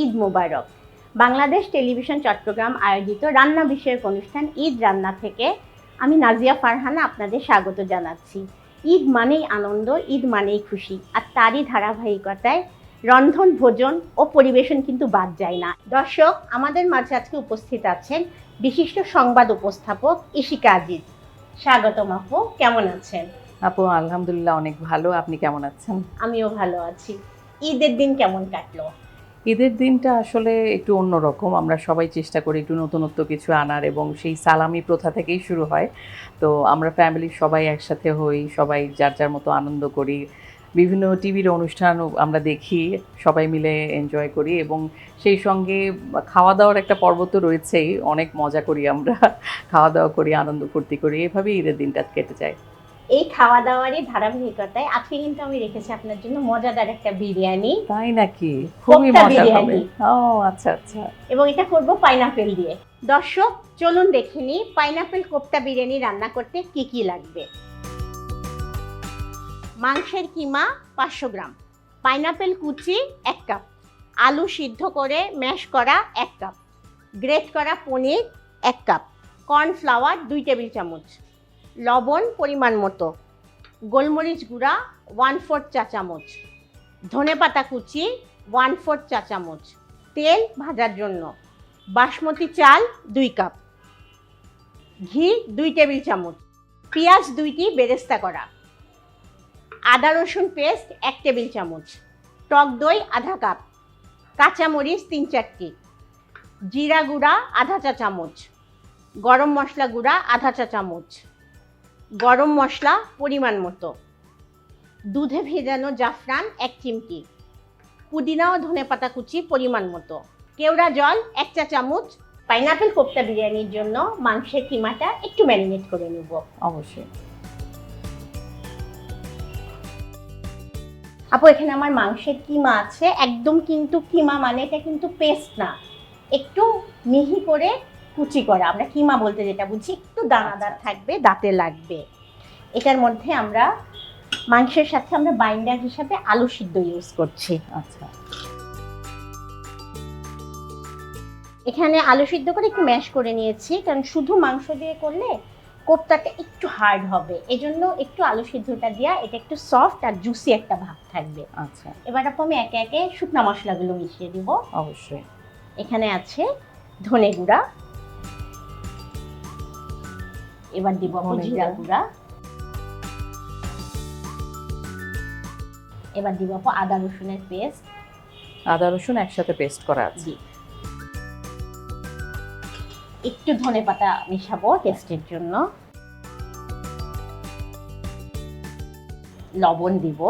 ঈদ মোবারক। Bangladesh television Chattogram আয়োজিত রান্না বিষয়ক অনুষ্ঠান ঈদ রান্না থেকে আমি নাজিয়া ফারহানা আপনাদের স্বাগত জানাচ্ছি। ঈদ মানেই আনন্দ ঈদ মানেই খুশি আর তারই ধারাবাহিকতায় রন্ধন ভোজন ও পরিবেশন কিন্তু বাদ যায় না। দর্শক আমাদের মাঝে আজকে উপস্থিত আছেন বিশিষ্ট সংবাদ উপস্থাপক ইশিকা আজিজ। স্বাগতম আপু কেমন আছেন? আপু আলহামদুলিল্লাহ অনেক ভালো। আপনি কেমন আছেন? আমিও ভালো আছি। ঈদের দিন কেমন কাটলো? ঈদের দিনটা আসলে একটু অন্যরকম। আমরা সবাই চেষ্টা করি একটু নতুনত্ব কিছু আনার এবং সেই সালামি প্রথা থেকেই শুরু হয়। তো আমরা ফ্যামিলির সবাই একসাথে হই, সবাই যার যার মতো আনন্দ করি। বিভিন্ন টিভির অনুষ্ঠান আমরা দেখি, সবাই মিলে এনজয় করি এবং সেই সঙ্গে খাওয়া দাওয়ার একটা পর্ব তো রয়েছেই, অনেক মজা করি আমরা। খাওয়া দাওয়া করি, আনন্দ ফুর্তি করি, এভাবেই ঈদের দিনটা কেটে যায়। এই খাওয়া দাওয়ারই ধারাবাহিকতায়। আজকে কিন্তু আমি রেখেছি আপনার জন্য মজাদার একটা বিরিয়ানি। তাই নাকি? খুবই কোপ্তা মজা হবে। বিরিয়ানি। ও আচ্ছা আচ্ছা। এবং এটা করব পাইনাপেল দিয়ে। দর্শক চলুন দেখে নিই পাইনাপেল কোপ্তা বিরিয়ানি রান্না করতে কি কি লাগবে। মাংসের কিমা পাঁচশো গ্রাম। পাইনাপেল কুচি এক কাপ। আলু সিদ্ধ করে ম্যাশ করা এক কাপ। গ্রেট করা পনির এক কাপ। কর্নফ্লাওয়ার দুই টেবিল চামচ। লবণ পরিমাণ মতো। গোলমরিচ গুঁড়া ওয়ান ফোর্থ চা চামচ। ধনেপাতা কুচি ওয়ান ফোর্থ চা চামচ। তেল ভাজার জন্য। বাসমতি চাল, দুই কাপ। ঘি, দুই টেবিল চামচ। পেঁয়াজ দুইটি বেরেস্তা করা। আদা রসুন পেস্ট, এক টেবিল চামচ। টক দই, আধা কাপ। কাঁচামরিচ, তিন চারটি। জিরা গুঁড়া, আধা চা চামচ। গরম মশলা গুঁড়া, আধা চা চামচ। গরম মশলা পরিমাণ মতো। দুধে ভেজানো জাফরান এক চিমটি। পুদিনা ও ধনেপাতা কুচি পরিমাণ মতো। কেওড়া জল এক চা চামচ। পাইনাপেল কোপ্তা বিরিয়ানির জন্য মাংসের কিমাটা একটু ম্যারিনেট করে নেব। অবশ্যই। আপু এখানে আমার মাংসের কিমা আছে। একদম কিন্তু কিমা মানে এটা কিন্তু পেস্ট না। একটু মিহি করে কুচি করা আমরা কিমা বলতে যেটা বুঝি একটু দানাদার থাকবে দাঁতে লাগবে। এটার মধ্যে আমরা মাংসের সাথে আমরা বাইন্ডার হিসাবে আলু সিদ্ধ ইউজ করছি। আচ্ছা। এখানে আলু সিদ্ধ করে একটু ম্যাশ করে নিয়েছি কারণ শুধু মাংস দিয়ে করলে কোপ্তাটা একটু হার্ড হবে। এজন্য একটু আলু সিদ্ধটা দেওয়া এটা একটু সফট আর জুসি একটা ভাব থাকবে। আচ্ছা। এবার আপু আমি একে একে শুকনা মশলাগুলো মিশিয়ে দিব। অবশ্যই। এখানে আছে ধনে গুঁড়া এবার দিব জিরা গুঁড়া। গুঁড়া। এবার দিব আপু আদা রসুনের পেস্ট। আদা রসুন একসাথে পেস্ট করা আছে। একটু ধনে পাতা মিশাবো টেস্টের জন্য। লবণ দিব।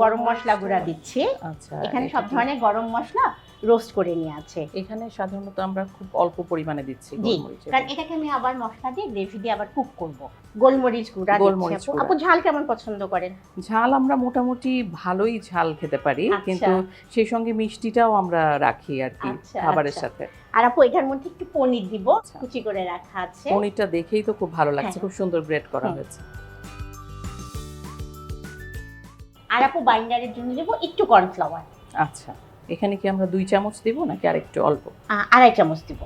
গরম মশলা গুঁড়া দিচ্ছি। আচ্ছা এখানে সব ধরনের গরম মশলা রোস্ট করে নিয়ে আছে। এখানে সাধারণত আমরা খুব অল্প পরিমাণে দিচ্ছি জি গোলমরিচ কারণ এটাকে আমি আবার মশলা দিয়ে গ্রেভি দিয়ে আবার কুক করব। গোলমরিচ গুঁড়া গোলমরিচ আপু। ঝাল কেমন পছন্দ করেন? ঝাল আমরা মোটামুটি ভালোই ঝাল খেতে পারি আচ্ছা। কিন্তু সেই সঙ্গে মিষ্টিটাও আমরা রাখি আর কি আচ্ছা, খাবারের আচ্ছা। সাথে। আর আপু এটার মধ্যে একটু পনির দিব। কুচি করে রাখা আছে। পনিরটা দেখেই তো খুব ভালো লাগছে হ্যাঁ। খুব সুন্দর গ্রেড করা হয়েছে। আর আপু বাইন্ডারের জন্য দেবো একটু কর্নফ্লাওয়ার আচ্ছা। এখানে কি আমরা দুই চামচ দিব নাকি আরেকটু অল্প? আড়াই চামচ দিব।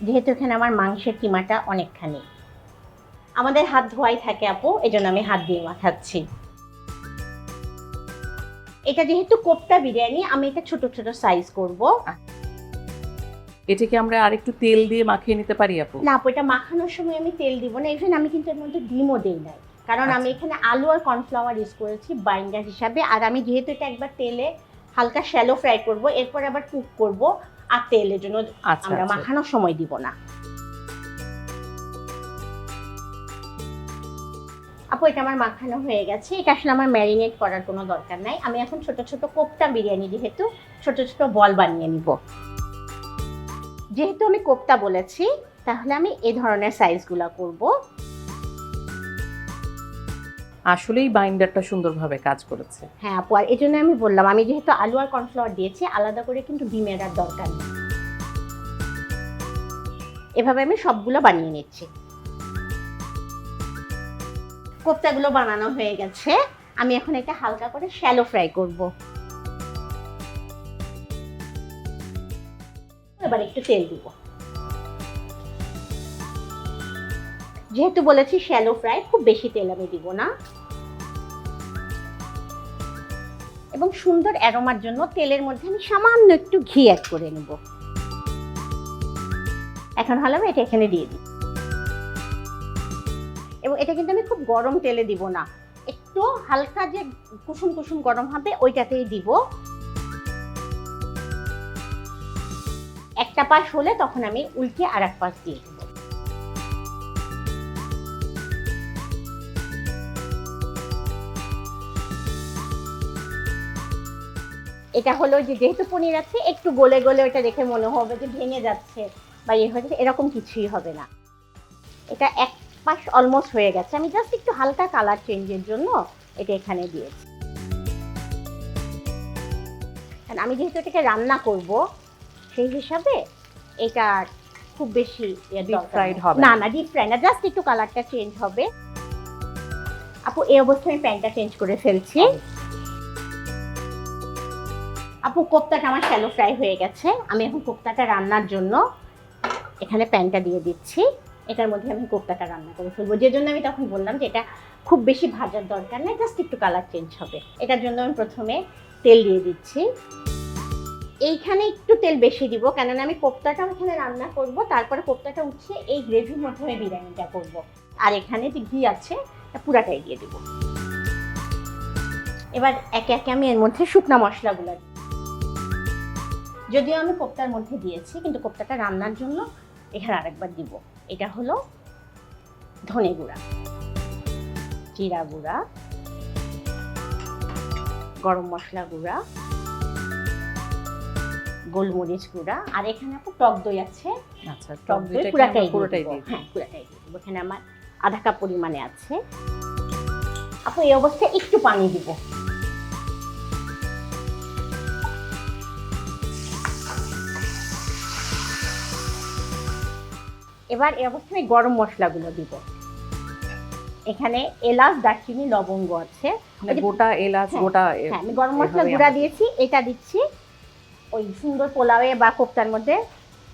যেহেতু এখানে আমার মাংসের কিমাটা অনেকখানি। আমাদের হাত ধোয়াই থাকে আপু এই জন্য আমি হাত দিয়ে মাখাচ্ছি। এটা যেহেতু কোপ্তা বিরিয়ানি আমি এটা ছোট ছোট সাইজ করব। এটাকে আমরা আরেকটু তেল দিয়ে মাখিয়ে নিতে পারি আপু? না আপু এটা মাখানোর সময় আমি তেল দিব না। ইভেন আমি কিন্তু এর মধ্যে ডিমও দেই নাই। কারণ আমি আচ্ছা। এখানে আলু আর কর্নফ্লাওয়ার ইউজ করেছি বাইন্ডার হিসাবে। আর আমি যেহেতু এটা একবার তেলে হালকা শ্যালো ফ্রাই করব এরপর আবার কুক করব আর তেলের জন্য আচ্ছা আমরা আচ্ছা। মাখানোর সময় দিব না। আপু এটা আমার মাখানো হয়ে গেছে। এটা আসলে আমার ম্যারিনেট করার কোনো দরকার নাই। আমি এখন ছোট ছোট কোপ্তা বিরিয়ানি যেহেতু ছোট ছোট বল বানিয়ে নিব। যেহেতু আমি কোপ্তা বলেছি তাহলে আমি এই ধরনের সাইজগুলো করব। আসলেই বাইন্ডারটা সুন্দরভাবে কাজ করেছে। হ্যাঁ আপু, আর এই আমি বললাম, আমি যেহেতু আলু আর কর্নফ্লাওয়ার দিয়েছি, আলাদা করে কিন্তু ডিমের আর দরকার নেই। এভাবে আমি সবগুলো বানিয়ে নিচ্ছি। কোপ্তাগুলো বানানো হয়ে গেছে। আমি এখন এটা হালকা করে শ্যালো ফ্রাই করব। এবার একটু তেল দিব। যেহেতু বলেছি শ্যালো ফ্রাই, খুব বেশি তেল আমি দিব না। এবং সুন্দর অ্যারোমার জন্য তেলের মধ্যে আমি সামান্য একটু ঘি অ্যাড করে নেব। এখন হলো আমি এটা এখানে দিয়ে দিই। এবং এটা কিন্তু আমি খুব গরম তেলে দিব না। একটু হালকা যে কুসুম কুসুম গরম হবে, ওইটাতেই দিব। একটা পাশ হলে তখন আমি উল্টে আর এক পাশ দিয়ে দেবো এটা হলো যে যেহেতু পনির আছে একটু গলে গলে ওটা দেখে মনে হবে যে ভেঙে যাচ্ছে বা ইয়ে হয়ে যাচ্ছে এরকম কিছুই হবে না। এটা এক পাশ অলমোস্ট হয়ে গেছে। আমি জাস্ট একটু হালকা কালার চেঞ্জের জন্য এটা এখানে দিয়েছি। কারণ আমি যেহেতু এটাকে রান্না করব সেই হিসাবে এটা খুব বেশি নেই। হবে না না। না ডিপ ফ্রাই না জাস্ট একটু কালারটা চেঞ্জ হবে। আপু এই অবস্থায় আমি প্যানটা চেঞ্জ করে ফেলছি। আপু, কোপ্তাটা আমার শ্যালো ফ্রাই হয়ে গেছে। আমি এখন কোপ্তাটা রান্নার জন্য এখানে প্যানটা দিয়ে দিচ্ছি। এটার মধ্যে আমি কোপ্তাটা রান্না করে ফেলব। যে জন্য আমি তখন বললাম যে এটা খুব বেশি ভাজার দরকার নেই জাস্ট একটু কালার চেঞ্জ হবে। এটার জন্য আমি প্রথমে তেল দিয়ে দিচ্ছি। এইখানে একটু তেল বেশি দিব, কেননা আমি কোপ্তাটা এখানে রান্না করব, তারপরে কোপ্তাটা উঠিয়ে এই গ্রেভির মধ্যে আমি বিরিয়ানিটা করব। আর এখানে যে ঘি আছে পুরাটাই দিয়ে দিব। এবার একে একে আমি এর মধ্যে শুকনা মশলাগুলো। যদিও আমি কোপ্তার মধ্যে দিয়েছি কিন্তু কোপ্তাটা রান্নার জন্য এখানে আরেকবার দিব। এটা হলো ধনে গুঁড়া জিরা গুঁড়া গরম মশলা গুঁড়া গোলমরিচ গুঁড়া আর এখানে আপু টক দই আছে। আচ্ছা টক দই পুরাটাই পুরোটাই। হ্যাঁ পুরাটাই দিব। এখানে আমার আধা কাপ পরিমাণে আছে। আপু এই অবস্থায় একটু পানি দিব। এবার এই অবস্থায় গরম মশলাগুলো দিব। এখানে এলাচ দারচিনি লবঙ্গ আছে। মানে গোটা এলাচ হ্যাঁ, গোটা হ্যাঁ আমি গরম মশলা গুঁড়া দিয়েছি এটা দিচ্ছি ওই সুন্দর পোলাওয়ে বা কোপ্তার মধ্যে।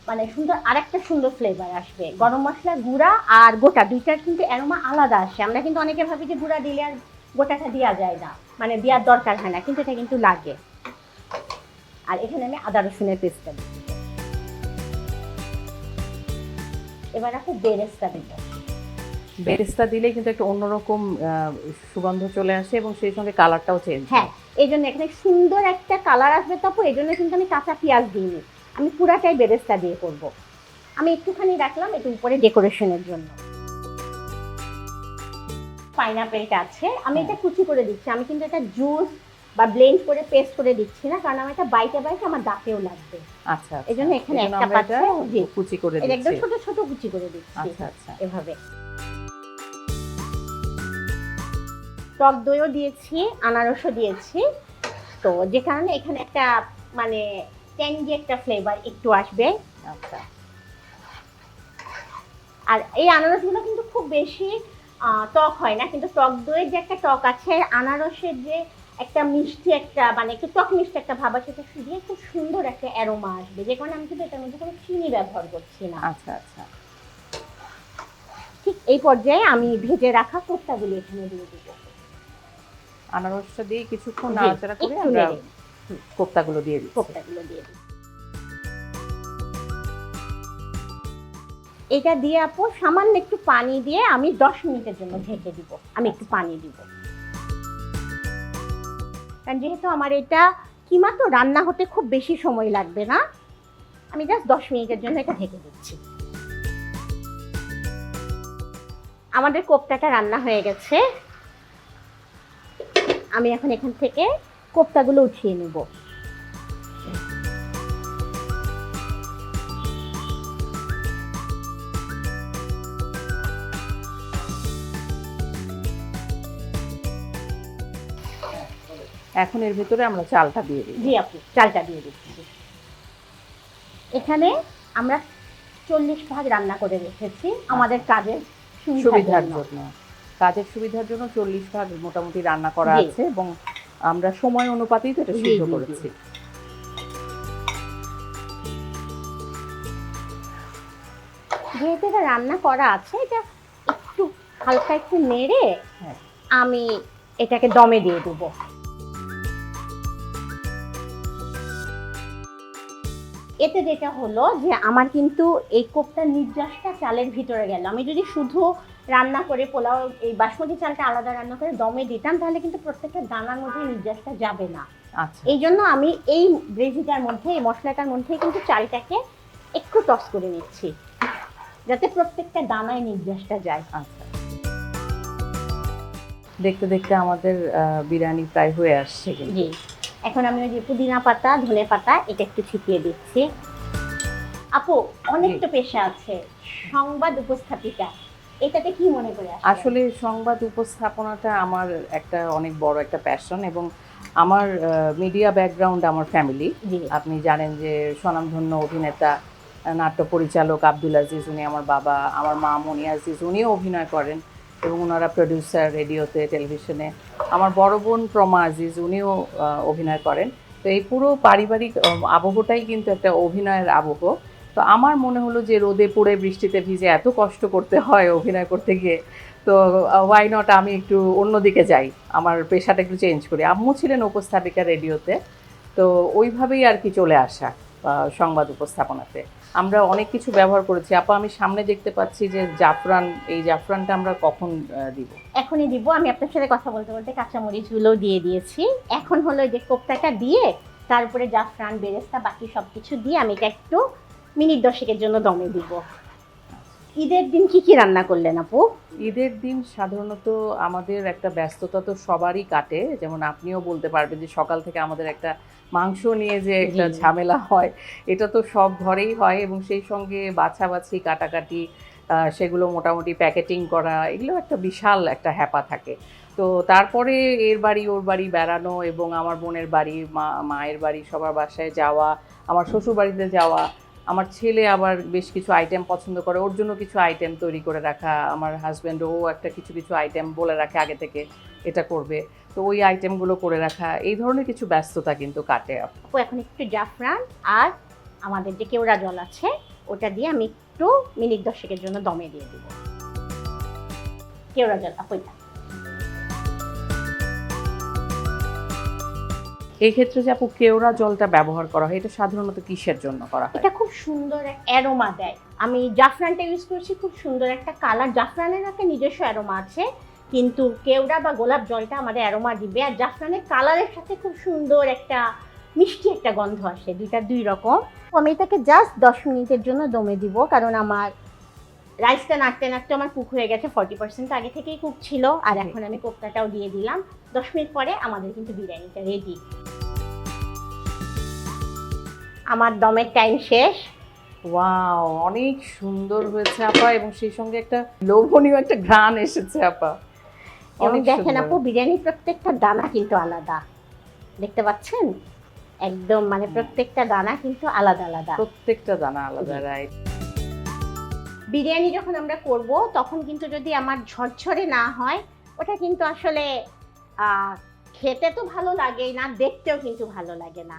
মানে সুন্দর আরেকটা সুন্দর ফ্লেভার আসবে। গরম মশলা গুঁড়া আর গোটা দুইটার কিন্তু অ্যারোমা আলাদা আসে। আমরা কিন্তু অনেকে ভাবি যে গুঁড়া দিলে আর গোটাটা দেওয়া যায় না। মানে দেওয়ার দরকার হয় না কিন্তু এটা কিন্তু লাগে। আর এখানে আমি আদা রসুনের পেস্টটা দিই এবার আপু বেরেস্তা দিব বেরেস্তা দিলে কিন্তু একটা অন্যরকম সুগন্ধ চলে আসে এবং সেই সঙ্গে কালারটাও চেঞ্জ হ্যাঁ এই জন্য এখানে সুন্দর একটা কালার আসবে তপু এই জন্য কিন্তু আমি কাঁচা পেঁয়াজ দিইনি। আমি পুরাটাই বেরেস্তা দিয়ে করব। আমি একটুখানি রাখলাম একটু উপরে ডেকোরেশনের জন্য। পাইনাপেলটা আছে আমি এটা কুচি করে দিচ্ছি আমি কিন্তু এটা জুস বা ব্লেন্ড করে পেস্ট করে দিচ্ছি না কারণ আমার এটা বাইটে বাইটে আমার দাঁতেও লাগবে। আচ্ছা এই জন্য এখানে একটা জি কুচি করে এটা একদম ছোট ছোট কুচি করে দিচ্ছি আচ্ছা আচ্ছা। এভাবে। টক দইও দিয়েছি আনারসও দিয়েছি। তো যে কারণে এখানে একটা মানে ট্যাঙ্গি একটা ফ্লেভার একটু আসবে। আচ্ছা। আর এই আনারসগুলো কিন্তু খুব বেশি আহ, টক হয় না কিন্তু টক দইয়ের যে একটা টক আছে আনারসের যে একটা মিষ্টি একটা মানে একটু টক মিষ্টি একটা ভাব আছে সেটা দিয়ে খুব সুন্দর একটা অ্যারোমা আসবে। যে কারণে আমি কিন্তু এটার মধ্যে কোনো চিনি ব্যবহার করছি না। আচ্ছা আচ্ছা। ঠিক এই পর্যায়ে আমি ভেজে রাখা কোপ্তাগুলো এখানে দিয়ে দেবো। আনারসটা দিয়ে কিছুক্ষণ নাড়াচাড়া করে আমরা কোপ্তাগুলো দিয়ে দিচ্ছি। কোপ্তাগুলো দিয়ে দিই এটা দিয়ে আপু সামান্য একটু পানি দিয়ে আমি দশ মিনিটের জন্য ঢেকে দিব। আমি একটু পানি দিব। কারণ যেহেতু আমার এটা কিমা তো রান্না হতে খুব বেশি সময় লাগবে না, আমি জাস্ট দশ মিনিটের জন্য এটা ঢেকে দিচ্ছি। আমাদের কোপ্তাটা রান্না হয়ে গেছে। আমি এখন এখান থেকে কোপ্তাগুলো উঠিয়ে নেব। এখন এর ভিতরে আমরা চালটা দিয়ে দিই। জি আপু চালটা দিয়ে দিচ্ছি। এখানে আমরা চল্লিশ ভাগ রান্না করে রেখেছি। আমাদের কাজের সুবিধার জন্য। কাজের সুবিধার জন্য চল্লিশ ভাগ মোটামুটি রান্না করা আছে এবং আমরা সময় অনুপাতেই তো এটা সিদ্ধ। করেছি। যেহেতু এটা রান্না করা আছে এটা একটু হালকা একটু নেড়ে হ্যাঁ। আমি এটাকে দমে দিয়ে দেবো। এতে যেটা হলো যে আমার কিন্তু এই কোপ্তার নির্যাসটা চালের ভিতরে গেল। আমি যদি শুধু রান্না করে পোলাও এই বাসমতি চালটা আলাদা রান্না করে দমে দিতাম তাহলে কিন্তু প্রত্যেকটা দানার মধ্যে নির্যাসটা যাবে না। আচ্ছা। এই জন্য আমি এই গ্রেভিটার মধ্যে এই মশলাটার মধ্যে কিন্তু চালটাকে একটু টস করে নিচ্ছি যাতে প্রত্যেকটা দানায় নির্যাসটা যায়। আচ্ছা। দেখতে দেখতে আমাদের বিরিয়ানি প্রায় হয়ে আসছে জি। এখন আমি ওই যে পুদিনা পাতা ধনে পাতা এটা একটু ছিটিয়ে দিচ্ছি। আপু অনেক। তো পেশা আছে। সংবাদ উপস্থাপিকা এটাতে কি মনে করে আসলে? আসলে সংবাদ উপস্থাপনাটা আমার একটা অনেক বড় একটা প্যাশন এবং আমার মিডিয়া ব্যাকগ্রাউন্ড আমার ফ্যামিলি আপনি জানেন যে স্বনামধন্য অভিনেতা নাট্য পরিচালক আব্দুল আজিজ উনি আমার বাবা আমার মা মনি আজিজ উনিও অভিনয় করেন। এবং ওনারা প্রডিউসার রেডিওতে টেলিভিশনে আমার বড় বোন প্রমা আজিজ, উনিও অভিনয় করেন। তো এই পুরো পারিবারিক আবহটাই কিন্তু একটা অভিনয়ের আবহ। তো আমার মনে হলো যে রোদে পড়ে বৃষ্টিতে ভিজে এত কষ্ট করতে হয় অভিনয় করতে গিয়ে। তো ওয়াই নট আমি একটু অন্যদিকে যাই। আমার পেশাটা একটু চেঞ্জ করি। আম্মু ছিলেন উপস্থাপিকা রেডিওতে। তো ওইভাবেই আর কি চলে আসা সংবাদ উপস্থাপনাতে। আমরা অনেক কিছু ব্যবহার করেছি। আপা, আমি সামনে দেখতে পাচ্ছি যে জাফরান, এই জাফরানটা আমরা কখন দিব? এখনই দিব। আমি আপনার সাথে কথা বলতে বলতে কাঁচামরিচগুলো দিয়ে দিয়েছি। এখন হলো যে কোপ্তাটা দিয়ে তার উপরে জাফরান, বেরেস্তা, বাকি সব কিছু দিয়ে আমি এটা একটু মিনিট দশেকের জন্য দমে দিব। ঈদের দিন কি কি রান্না করলেন আপু? ঈদের দিন সাধারণত আমাদের একটা ব্যস্ততা তো সবারই কাটে। যেমন আপনিও বলতে পারবেন যে সকাল থেকে আমাদের একটা মাংস নিয়ে যে একটা ঝামেলা হয় এটা তো সব ঘরেই হয় এবং সেই সঙ্গে বাছাবাছি কাটাকাটি সেগুলো মোটামুটি প্যাকেটিং করা এগুলো একটা বিশাল একটা হ্যাপা থাকে। তো তারপরে এর বাড়ি ওর বাড়ি বেড়ানো এবং আমার বোনের বাড়ি মা মায়ের বাড়ি সবার বাসায় যাওয়া আমার শ্বশুর বাড়িতে যাওয়া আমার ছেলে আবার বেশ কিছু আইটেম পছন্দ করে, ওর জন্য কিছু আইটেম তৈরি করে রাখা, আমার হাজব্যান্ড ও একটা কিছু কিছু আইটেম বলে রাখে আগে থেকে এটা করবে। তো ওই আইটেমগুলো করে রাখা, এই ধরনের কিছু ব্যস্ততা কিন্তু কাটে। আপু এখন একটু জাফরান, আর আমাদের যে কেওড়া জল আছে, ওটা দিয়ে আমি একটু মিনিট দশেকের জন্য দমে দিয়ে দিব। কেওড়া জল, আপু এই ক্ষেত্রে যে আপু কেওড়া জলটা ব্যবহার করা হয় এটা সাধারণত কিসের জন্য করা হয়? এটা খুব সুন্দর অ্যারোমা দেয়। আমি জাফরানটা ইউজ করছি খুব সুন্দর একটা কালার। জাফরানের একটা নিজস্ব অ্যারোমা আছে কিন্তু কেওড়া বা গোলাপ জলটা আমাদের অ্যারোমা দিবে। আর জাফরানের কালারের সাথে খুব সুন্দর একটা মিষ্টি একটা গন্ধ আসে দুইটা দুই রকম। আমি এটাকে জাস্ট দশ মিনিটের জন্য দমে দিব কারণ আমার রাইসটা নাড়তে নাড়তে আমার কুক হয়ে গেছে ফর্টি পার্সেন্ট আগে থেকেই কুক ছিল। আর এখন আমি কোপ্তাটাও দিয়ে দিলাম। দশ মিনিট পরে আমাদের কিন্তু বিরিয়ানিটা রেডি আমার দমের টাইম শেষ। ওয়াও অনেক সুন্দর হয়েছে আপা এবং সেই সঙ্গে একটা লোভনীয় একটা ঘ্রাণ এসেছে আপা। এবং দেখেন আপু বিরিয়ানির প্রত্যেকটা দানা কিন্তু আলাদা। দেখতে পাচ্ছেন? একদম মানে প্রত্যেকটা দানা কিন্তু আলাদা আলাদা। প্রত্যেকটা দানা আলাদা রাইট বিরিয়ানি যখন আমরা করব তখন কিন্তু যদি আমার ঝরঝরে না হয় ওটা কিন্তু আসলে খেতে তো ভালো লাগেই না দেখতেও কিন্তু ভালো লাগে না।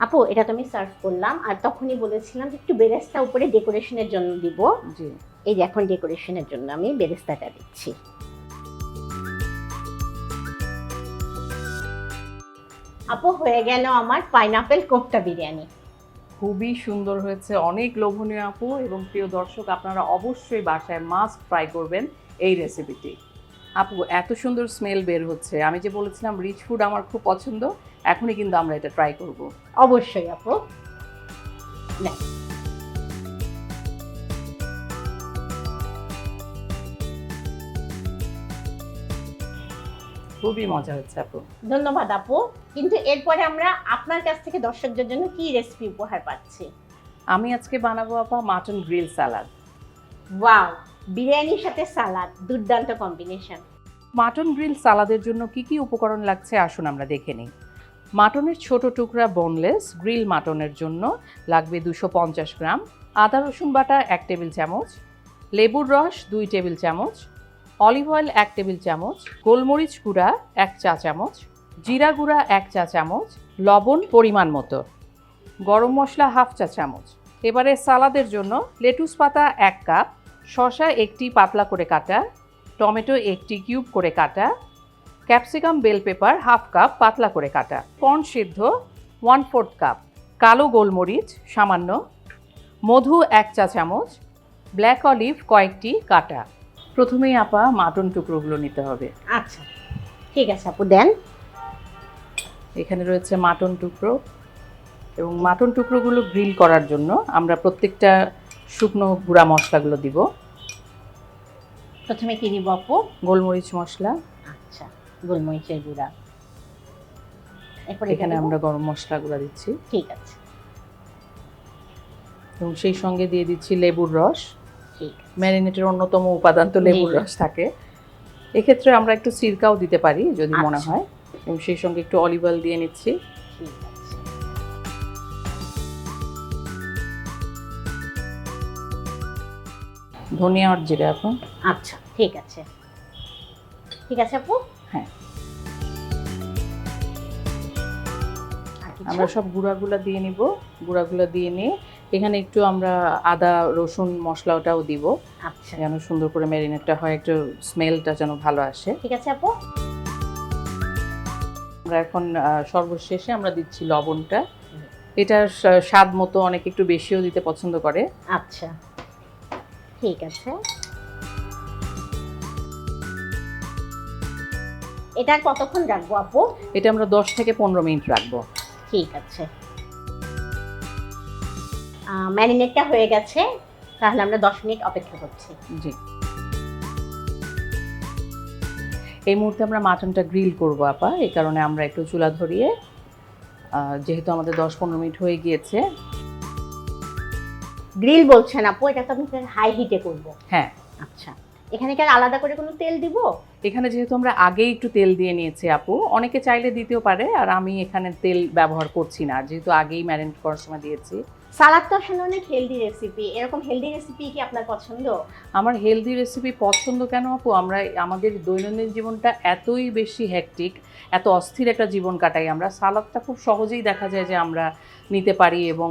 আপু এটা তো আমি সার্ভ করলাম। আর তখনই বলেছিলাম যে একটু বেরেস্তা উপরে ডেকোরেশনের জন্য দিব। জি। এই যে এখন ডেকোরেশনের জন্য আমি বেরেস্তাটা দিচ্ছি। আপু হয়ে গেল আমার পাইনাপেল কোফতা বিরিয়ানি। খুবই সুন্দর হয়েছে। অনেক লোভনীয় আপু এবং প্রিয় দর্শক আপনারা অবশ্যই বাসায় মাস্ট ট্রাই করবেন এই রেসিপিটি আপু এত সুন্দর স্মেল বের হচ্ছে। আমি যে বলেছিলাম রিচ ফুড আমার খুব পছন্দ এখনই কিন্তু আমরা এটা ট্রাই করব। অবশ্যই আপু। খুবই মজা হচ্ছে আপু। ধন্যবাদ আপু। কিন্তু এরপরে আমরা আপনার কাছ থেকে দর্শকদের জন্য কি রেসিপি উপহার পাচ্ছি? আমি আজকে বানাবো আপা মাটন গ্রিল স্যালাড ওয়াও বিরিয়ানির সাথে সালাদ, দুর্দান্ত কম্বিনেশন মাটন গ্রিল সালাদের জন্য কি কি উপকরণ লাগছে আসুন আমরা দেখে নিই। মাটনের ছোট টুকরা বোনলেস গ্রিল মাটনের জন্য লাগবে দুশো পঞ্চাশ গ্রাম। আদা, রসুন বাটা, এক টেবিল চামচ। লেবুর রস, দুই টেবিল চামচ। অলিভ অয়েল এক টেবিল চামচ। গোলমরিচ গুঁড়া, এক চা চামচ। জিরা গুঁড়া, এক চা চামচ। লবণ পরিমাণ মতো। গরম মশলা হাফ চা চামচ। এবারে সালাদের জন্য লেটুস পাতা, এক কাপ। শসা একটি পাতলা করে কাটা টমেটো একটি কিউব করে কাটা capsicum bell pepper half cup পাতলা করে কাটা। কর্ন সিদ্ধ ওয়ান ফোর্থ কাপ। কালো গোলমরিচ সামান্য। মধু এক চা চামচ। ব্ল্যাক অলিভ কয়েকটি কাটা। প্রথমেই আপা মাটন টুকরোগুলো নিতে হবে। আচ্ছা ঠিক আছে আপু দেন। এখানে রয়েছে মাটন টুকরো এবং মাটন টুকরোগুলো গ্রিল করার জন্য আমরা প্রত্যেকটা শুকনো গুঁড়া মশলাগুলো দিব। প্রথমে কি দিব আপু? গোলমরিচ মশলা। আচ্ছা গোলমরিচের গুঁড়া। এরপরে এখানে আমরা গরম মশলাগুলো দিচ্ছি। ঠিক আছে। এবং সেই সঙ্গে দিয়ে দিচ্ছি লেবুর রস। ঠিক ম্যারিনেটের অন্যতম উপাদান তো লেবুর রস থাকে। এক্ষেত্রে আমরা একটু সিরকাও দিতে পারি যদি মনে আচ্ছা। হয়। এবং সেই সঙ্গে একটু অলিভ অয়েল দিয়ে নিচ্ছি। ঠিক আছে। ধনিয়া আর জিরে এখন। আচ্ছা ঠিক আছে। ঠিক আছে আপু? হ্যাঁ। আমরা সব গুঁড়াগুলো দিয়ে নিব। গুঁড়াগুলো দিয়ে নিয়ে এখানে একটু আমরা আদা রসুন মশলাটাও দিব। আচ্ছা। যেন সুন্দর করে ম্যারিনেটটা হয় একটু স্মেলটা যেন ভালো আসে। ঠিক আছে আপু? আমরা এখন সর্বশেষে আমরা দিচ্ছি লবণটা। এটা স্বাদ মতো অনেক একটু বেশিও দিতে পছন্দ করে। আচ্ছা। ঠিক আছে। এটা কতক্ষণ রাখব আপু? এটা আমরা দশ থেকে পনেরো মিনিট রাখব। ঠিক আছে। ম্যারিনেটটা হয়ে গেছে তাহলে আমরা দশ মিনিট অপেক্ষা করছি। জি। এই মুহূর্তে আমরা মাটনটা গ্রিল করব আপা। এই কারণে আমরা একটু চুলা ধরিয়ে যেহেতু আমাদের দশ পনেরো মিনিট হয়ে গিয়েছে গ্রিল বলছেন আপু এটা তো আমি হাই হিটে করব। হ্যাঁ। আচ্ছা এখানে কি আর আলাদা করে কোনো তেল দিব? এখানে যেহেতু আমরা আগেই একটু তেল দিয়ে নিয়েছি আপু অনেকে চাইলে দিতেও পারে আর আমি এখানে তেল ব্যবহার করছি না যেহেতু আগেই ম্যারিনেট করার সময় দিয়েছি। সালাদ তো আসলে অনেক হেলদি রেসিপি এরকম হেলদি রেসিপি কি আপনার পছন্দ? আমার হেলদি রেসিপি পছন্দ কেন আপু? আমরা, আমাদের দৈনন্দিন জীবনটা এতই বেশি হ্যাকটিক এত অস্থির একটা জীবন কাটাই আমরা। সালাদটা খুব সহজেই দেখা যায় যে আমরা নিতে পারি এবং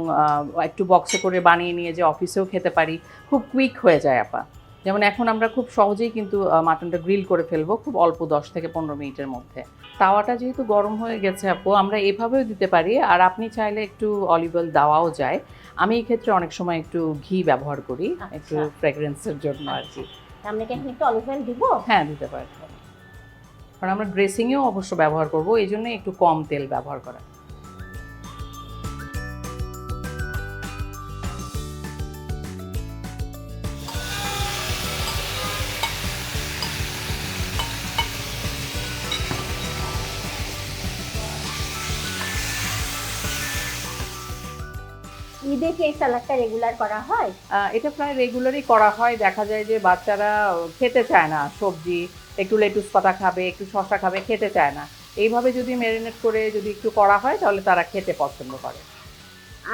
একটু বক্সে করে বানিয়ে নিয়ে যে অফিসেও খেতে পারি। খুব কুইক হয়ে যায়, আপা। যেমন এখন আমরা খুব সহজেই কিন্তু মাটনটা গ্রিল করে ফেলব খুব অল্প দশ থেকে পনেরো মিনিটের মধ্যে। তাওয়াটা যেহেতু গরম হয়ে গেছে আপু আমরা এভাবেও দিতে পারি। আর আপনি চাইলে একটু অলিভ অয়েল দেওয়াও যায়। আমি এই ক্ষেত্রে অনেক সময় একটু ঘি ব্যবহার করি একটু ফ্রেগরেন্সের জন্য আর কি। আমরা কি একটু অলিভ অয়েল দিব? হ্যাঁ দিতে পারি কারণ আমরা ড্রেসিংয়েও অবশ্য ব্যবহার করব এই জন্য একটু কম তেল ব্যবহার করা। ঈদে কি এই সালাদটা রেগুলার করা হয়? এটা প্রায় রেগুলারই করা হয়। দেখা যায় যে বাচ্চারা খেতে চায় না। সবজি একটু লেটুস পাতা খাবে একটু শসা খাবে খেতে চায় না। এইভাবে যদি ম্যারিনেট করে যদি একটু করা হয় তাহলে তারা খেতে পছন্দ করে।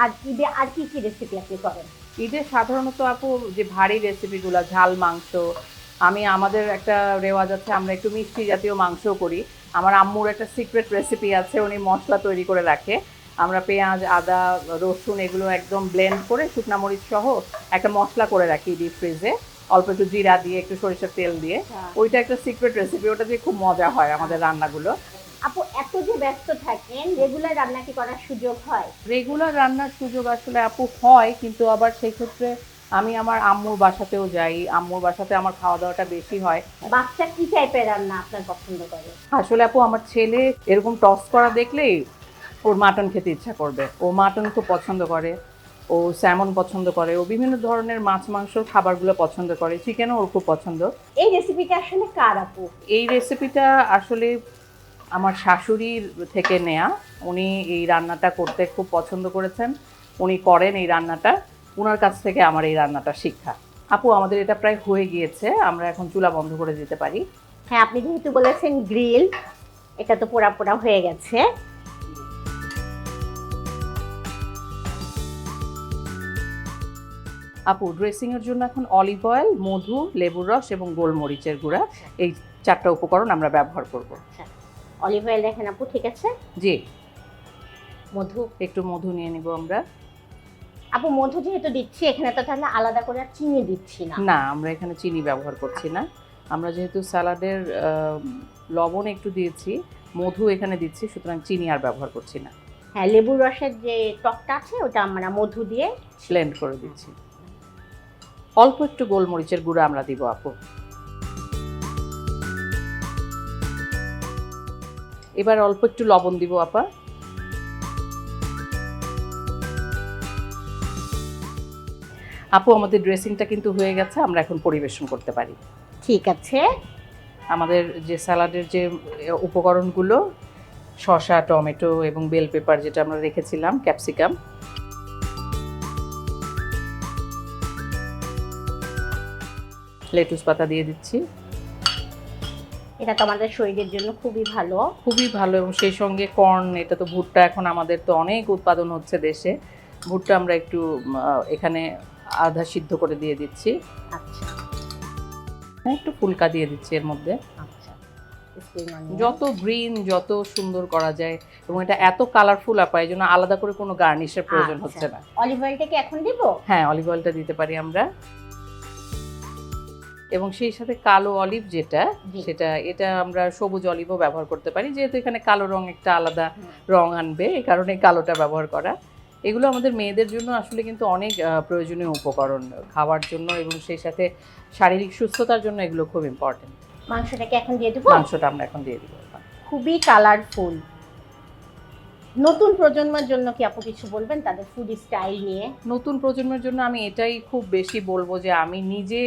আর ঈদে আর কি কি রেসিপি আপনি করেন? ঈদে সাধারণত আপু যে ভারী রেসিপিগুলো ঝাল মাংস আমি আমাদের একটা রেওয়াজ আছে আমরা একটু মিষ্টি জাতীয় মাংসও করি। আমার আম্মুর একটা সিক্রেট রেসিপি আছে উনি মশলা তৈরি করে রাখে। আমরা পেঁয়াজ আদা রসুন এগুলো একদম ব্লেন্ড করে শুকনা মরিচ সহ একটা মশলা করে রাখি ডিপ ফ্রিজে অল্প একটু জিরা দিয়ে একটু সরিষার তেল দিয়ে। ওইটা একটা সিক্রেট রেসিপি ওটা দিয়ে খুব মজা হয় আমাদের রান্নাগুলো। আপু এত যে ব্যস্ত থাকেন রেগুলার রান্না কি করার সুযোগ হয়? রেগুলার রান্নার সুযোগ আসলে আপু হয় কিন্তু আবার সেই ক্ষেত্রে আমি আমার আম্মুর বাসাতেও যাই। আম্মুর বাসাতে আমার খাওয়া দাওয়াটা বেশি হয়। বাচ্চা কি টাইপের রান্না আপনার পছন্দ করে? আসলে আপু আমার ছেলে এরকম টস করা দেখলেই ওর মাটন খেতে ইচ্ছা করবে। ও মাটন খুব পছন্দ করে ও স্যামন পছন্দ করে ও বিভিন্ন ধরনের মাছ মাংসর খাবারগুলো পছন্দ করে চিকেনও ওর খুব পছন্দ। এই রেসিপিটা আসলে কার আপু? এই রেসিপিটা আসলে আমার শাশুড়ির থেকে নেয়া। উনি এই রান্নাটা করতে খুব পছন্দ করেছেন। উনি করেন এই রান্নাটা। ওনার কাছ থেকে আমার এই রান্নাটা শিক্ষা। আপু আমাদের এটা প্রায় হয়ে গিয়েছে। আমরা এখন চুলা বন্ধ করে দিতে পারি। হ্যাঁ আপনি যেহেতু বলেছেন গ্রিল এটা তো পোড়া পোড়া হয়ে গেছে। আপু ড্রেসিং এর জন্য এখন অলিভ অয়েল মধু লেবুর রস এবং গোলমরিচের গুঁড়া এই চারটা উপকরণ আমরা ব্যবহার করব। অলিভ অয়েল দেখেন আপু ঠিক আছে? জি। মধু। একটু মধু নিয়ে নিব আমরা। আপু মধু যেহেতু দিচ্ছি এখানে তো তাহলে আলাদা করে আর চিনি দিচ্ছি না। না আমরা এখানে চিনি ব্যবহার করছি না। আমরা যেহেতু স্যালাডের লবণ একটু দিয়েছি মধু এখানে দিচ্ছি সুতরাং চিনি আর ব্যবহার করছি না। হ্যাঁ লেবুর রসের যে টকটা আছে ওটা আমরা মধু দিয়ে ব্লেন্ড করে দিচ্ছি। অল্প একটু গোলমরিচের গুঁড়ো আমরা দিব আপু। এবার অল্প একটু লবণ দিব আপা। আপু আমাদের ড্রেসিংটা কিন্তু হয়ে গেছে আমরা এখন পরিবেশন করতে পারি। ঠিক আছে। আমাদের যে স্যালাডের যে উপকরণগুলো শসা টমেটো এবং বেল পেপার যেটা আমরা রেখেছিলাম ক্যাপসিকাম। লেটুস পাতা দিয়ে দিচ্ছি। এটা তো আমাদের শরীরের জন্য খুবই ভালো। খুবই ভালো এবং সেই সঙ্গে কর্ন এটা তো ভুট্টা এখন আমাদের তো অনেক উৎপাদন হচ্ছে দেশে। ভুট্টা আমরা একটু এখানে আধা সিদ্ধ করে দিয়ে দিচ্ছি। আচ্ছা। হ্যাঁ, একটু ফুলকা দিয়ে দিচ্ছি এর মধ্যে। আচ্ছা। যত গ্রিন যত সুন্দর করা যায় এবং এটা এত কালারফুল আপা এই জন্য আলাদা করে কোনো গার্নিশের প্রয়োজন আচ্ছা। হচ্ছে না। অলিভ অয়েলটা কি এখন দিব? হ্যাঁ অলিভ অয়েলটা দিতে পারি আমরা। এবং সেই সাথে কালো অলিভ যেটা সেটা এটা আমরা সবুজ অলিভও ব্যবহার করতে পারি যেহেতু এখানে কালো রং একটা আলাদা রং আনবে এই কারণে কালোটা ব্যবহার করা। এগুলো আমাদের মেয়েদের জন্য আসলে কিন্তু অনেক প্রয়োজনীয় উপকরণ খাওয়ার জন্য এবং সেই সাথে শারীরিক সুস্থতার জন্য এগুলো খুব ইম্পর্টেন্ট মাংসটাকে এখন দিয়ে দিব? মাংসটা আমরা এখন দিয়ে দিব। খুবই কালারফুল নতুন প্রজন্মের জন্য কি আপু কিছু বলবেন? তাদের ফুড স্টাইল নিয়ে। নতুন প্রজন্মের জন্য আমি এটাই খুব বেশি বলব যে আমি নিজে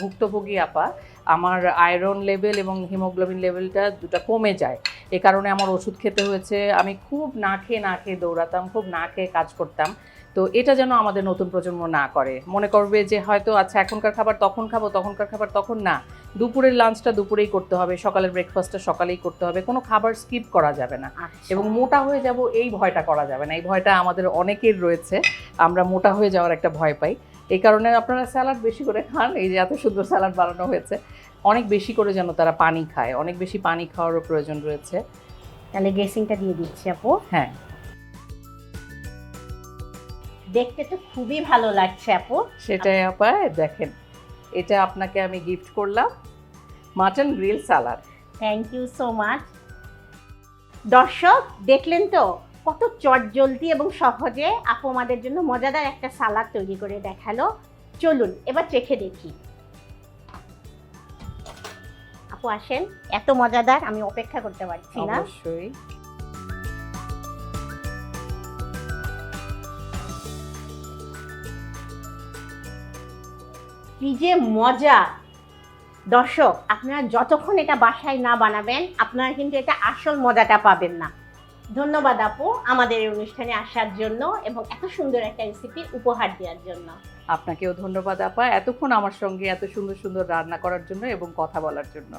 ভুক্তভোগী আপা, আমার আয়রন লেভেল এবং হিমোগ্লোবিন লেভেলটা দুটা কমে যায়। এ কারণে আমার ওষুধ খেতে হয়েছে। আমি খুব না খেয়ে না খেয়ে দৌড়াতাম, খুব না খেয়ে কাজ করতাম। তো এটা যেন আমাদের নতুন প্রজন্ম না করে। মনে করবে যে হয়তো আচ্ছা এখনকার খাবার তখন খাব তখনকার খাবার তখন না। দুপুরের লাঞ্চটা দুপুরেই করতে হবে সকালের ব্রেকফাস্টটা সকালেই করতে হবে। কোনো খাবার স্কিপ করা যাবে না। আচ্ছা। এবং মোটা হয়ে যাব এই ভয়টা করা যাবে না। এই ভয়টা আমাদের অনেকের রয়েছে। আমরা মোটা হয়ে যাওয়ার একটা ভয় পাই। এই কারণে আপনারা স্যালাড বেশি করে খান। এই যে এত সুন্দর স্যালাড বানানো হয়েছে। অনেক বেশি করে যেন তারা পানি খায়। অনেক বেশি পানি খাওয়ারও প্রয়োজন রয়েছে। তাহলে ড্রেসিংটা দিয়ে দিচ্ছি আপু। হ্যাঁ। দেখতে তো খুবই ভালো লাগছে আপু। সেটাই আপা দেখেন এটা আপনাকে আমি গিফট করলাম mutton grill salad thank you so much দর্শক দেখলেন তো কত চটজলদি এবং সহজে আপু আমাদের জন্য মজাদার একটা সালাদ তৈরি করে দেখাল। চলুন এবার চেখে দেখি। আপু আসেন এত মজাদার আমি অপেক্ষা করতে পারছি না। অবশ্যই। কি যে মজা। দর্শক আপনারা যতক্ষণ এটা বাসায় না বানাবেন আপনারা কিন্তু এটা আসল মজাটা পাবেন না। ধন্যবাদ আপু আমাদের এই অনুষ্ঠানে আসার জন্য এবং এত সুন্দর একটা রেসিপি উপহার দেওয়ার জন্য। আপনাকেও ধন্যবাদ আপা এতক্ষণ আমার সঙ্গে এত সুন্দর সুন্দর রান্না করার জন্য এবং কথা বলার জন্য।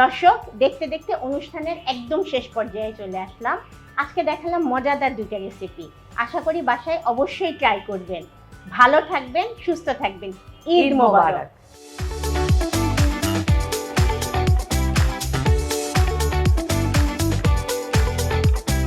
দর্শক দেখতে দেখতে অনুষ্ঠানের একদম শেষ পর্যায়ে চলে আসলাম। আজকে দেখালাম মজাদার দুইটা রেসিপি আশা করি বাসায় অবশ্যই ট্রাই করবেন। ভালো থাকবেন সুস্থ থাকবেন। ঈদ মোবারক